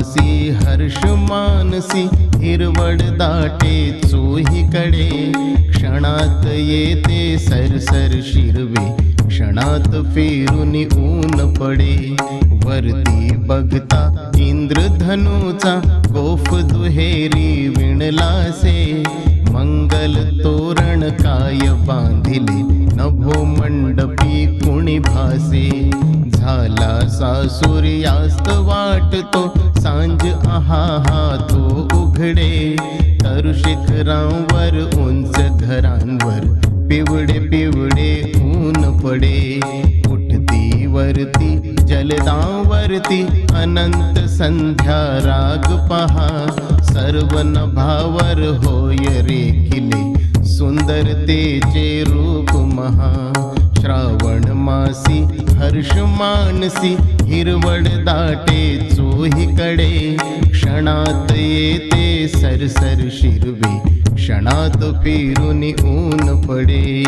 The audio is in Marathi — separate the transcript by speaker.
Speaker 1: मासी हर्ष मानसी हिरवड दाटे चोहीकडे. क्षणात येते सरसर शिरवे क्षणात फिरून ऊन पडे. वरती बघता इंद्रधनुचा गोफ दुहेरी विणलासे. मंगल तोरण काय बांधिले नभो मंडपी झाला सा सूर्यास्त वाटतो. सांज आहा हा तो उघडे. तर शिखरांवर उंच घरांवर पिवडे पिवडे ऊन पडे. उठती वरती जलदावरती अनंत संध्या राग पहा. सर्व नभावर होय रे किले सुंदरतेचे रूप महा. श्रावण मासी हर्ष मानसी हिरवड दाटे चोहीकडे. क्षणात येते सरसर शिरवे क्षणात फिरून ऊन पडे.